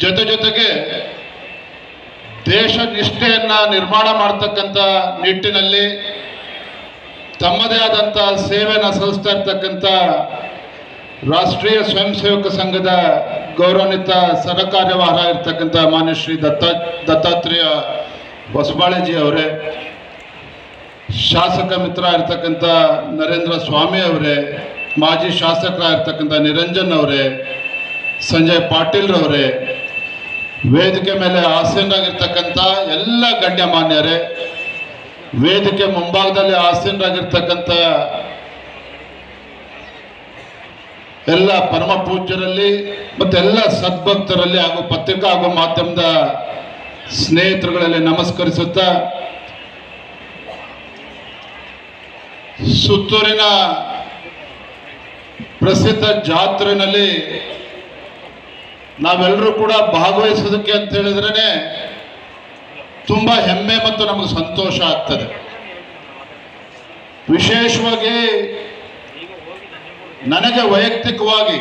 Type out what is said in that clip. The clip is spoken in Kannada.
ಜೊತೆ ಜೊತೆಗೆ ದೇಶ ನಿಷ್ಠೆಯನ್ನ ನಿರ್ಮಾಣ ಮಾಡ್ತಕ್ಕಂಥ ನಿಟ್ಟಿನಲ್ಲಿ ತಮ್ಮದೇ ಆದಂಥ ಸೇವೆಯನ್ನು ಸಲ್ಲಿಸ್ತಾ ಇರ್ತಕ್ಕಂಥ ರಾಷ್ಟ್ರೀಯ ಸ್ವಯಂ ಸೇವಕ ಸಂಘದ ಗೌರವಾನ್ವಿತ ಸರಕಾರ್ಯವಾಹ ಇರ್ತಕ್ಕಂಥ ಮಾನ್ಯ ಶ್ರೀ ದತ್ತ ದತ್ತಾತ್ರೇಯ ಹೊಸಬಾಳೆಜಿ ಅವರೇ, ಶಾಸಕ ಮಿತ್ರ ಇರ್ತಕ್ಕಂಥ ನರೇಂದ್ರ ಸ್ವಾಮಿ ಅವರೇ, ಮಾಜಿ ಶಾಸಕರಾಗಿರ್ತಕ್ಕಂಥ ನಿರಂಜನ್ ಅವರೇ, ಸಂಜಯ್ ಪಾಟೀಲ್ ರವರೇ ವೇದಿಕೆ ಮೇಲೆ ಆಸೀನರಾಗಿರ್ತಕ್ಕಂಥ ಎಲ್ಲ ಗಣ್ಯಮಾನ್ಯರೇ ವೇದಿಕೆ ಮುಂಭಾಗದಲ್ಲಿ ಆಸೀನರಾಗಿರ್ತಕ್ಕಂಥ ಎಲ್ಲ ಪರಮ ಪೂಜ್ಯರಲ್ಲಿ ಮತ್ತು ಎಲ್ಲ ಸದ್ಭಕ್ತರಲ್ಲಿ ಹಾಗೂ ಪತ್ರಿಕಾ ಹಾಗೂ ಮಾಧ್ಯಮದ ಸ್ನೇಹಿತರುಗಳಲ್ಲಿ ನಮಸ್ಕರಿಸುತ್ತಾ ಸುತ್ತೂರಿನ ಪ್ರಸಿದ್ಧ ಜಾತ್ರೆನಲ್ಲಿ ನಾವೆಲ್ಲರೂ ಕೂಡ ಭಾಗವಹಿಸೋದಕ್ಕೆ ಅಂತ ಹೇಳಿದ್ರೇ ತುಂಬ ಹೆಮ್ಮೆ ಮತ್ತು ನಮಗೆ ಸಂತೋಷ ಆಗ್ತದೆ. ವಿಶೇಷವಾಗಿ ನನಗೆ ವೈಯಕ್ತಿಕವಾಗಿ